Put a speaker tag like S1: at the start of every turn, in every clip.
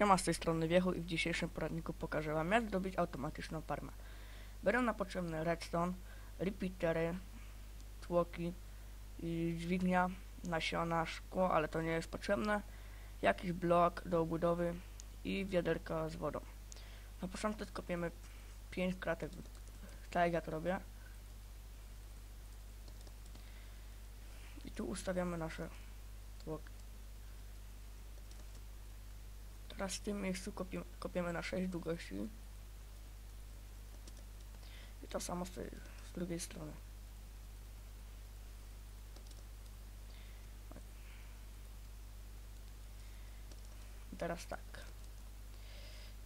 S1: Siema, z tej strony Wiechu i w dzisiejszym poradniku pokażę Wam jak zrobić automatyczną farmę. Będą nam potrzebne redstone, repeatery, tłoki, dźwignia, nasiona, szkło, ale to nie jest potrzebne, jakiś blok do obudowy i wiaderka z wodą. Na początku skopiemy 5 kratek, tak jak ja to robię. I tu ustawiamy nasze tłoki. Teraz w tym miejscu kopiemy, kopiemy na 6 długości. I to samo z, z drugiej strony. I teraz tak.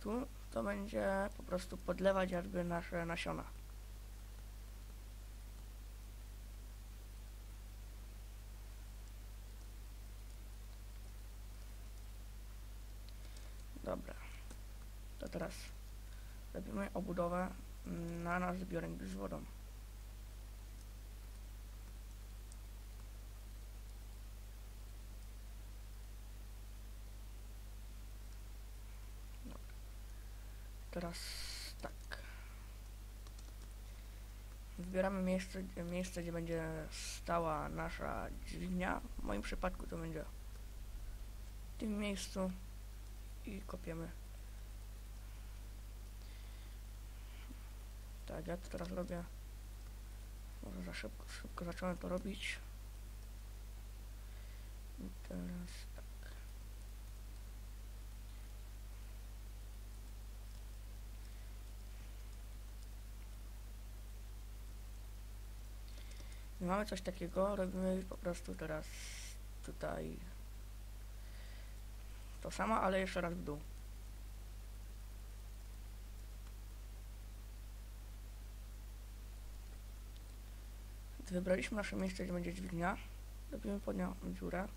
S1: Tu to będzie po prostu podlewać jakby nasze nasiona. Dobra. To teraz robimy obudowę na nasz zbiornik z wodą. Teraz tak. Wybieramy miejsce, miejsce, gdzie będzie stała nasza dźwignia. W moim przypadku to będzie w tym miejscu i kopiemy. Tak, ja to teraz robię. Może za szybko, szybko zacząłem to robić. I teraz tak. I mamy coś takiego, robimy po prostu teraz tutaj to samo, ale jeszcze raz w dół. Wybraliśmy nasze miejsce, gdzie będzie dźwignia, robimy pod nią dziurę,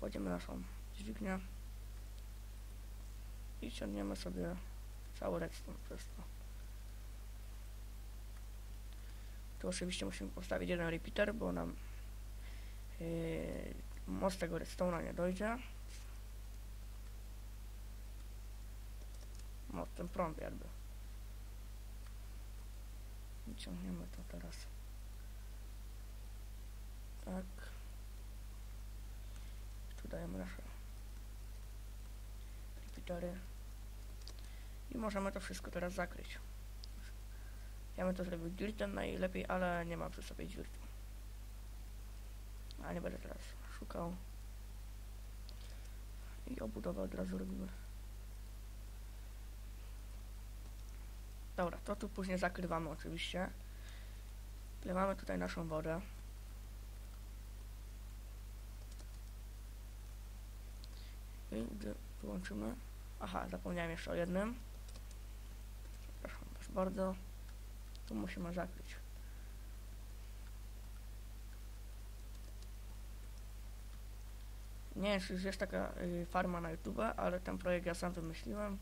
S1: kładziemy naszą dźwignię i ciągniemy sobie cały redstone przez to. Tu oczywiście musimy postawić jeden repeater, bo nam yy, most tego redstone'a nie dojdzie. No, ten prąd jakby. I ciągniemy to teraz. Tak. Tu dajemy nasze repeatery. I możemy to wszystko teraz zakryć. Ja bym to zrobił dirtem najlepiej, ale nie mam przy sobie dirtu. A nie będę teraz szukał. I obudowę od razu robimy. Dobra, to tu później zakrywamy oczywiście. Wlewamy tutaj naszą wodę. I gdy wyłączymy... Aha, zapomniałem jeszcze o jednym. Przepraszam was bardzo. Tu musimy zakryć. Nie wiem, czy już jest taka y, farma na YouTube, ale ten projekt ja sam wymyśliłem.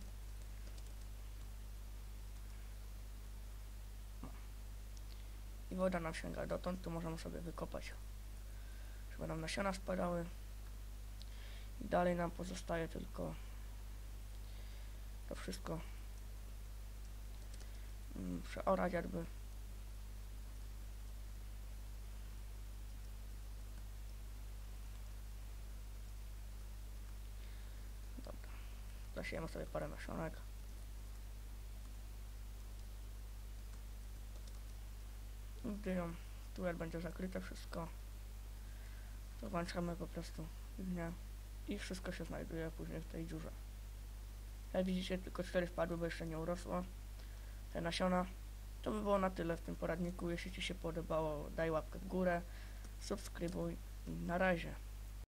S1: i woda nam sięga dotąd, tu możemy sobie wykopać, żeby nam nasiona spadały dalej nam pozostaje tylko to wszystko. Mm, przeorać jakby. Dobra. Zasiejemy sobie parę nasionek. Gdy ją tu będzie zakryte wszystko, to włączamy po prostu dnia i wszystko się znajduje później w tej dziurze. Jak widzicie, tylko cztery wpadły, bo jeszcze nie urosło te nasiona. To by było na tyle w tym poradniku. Jeśli Ci się podobało, daj łapkę w górę, subskrybuj na razie.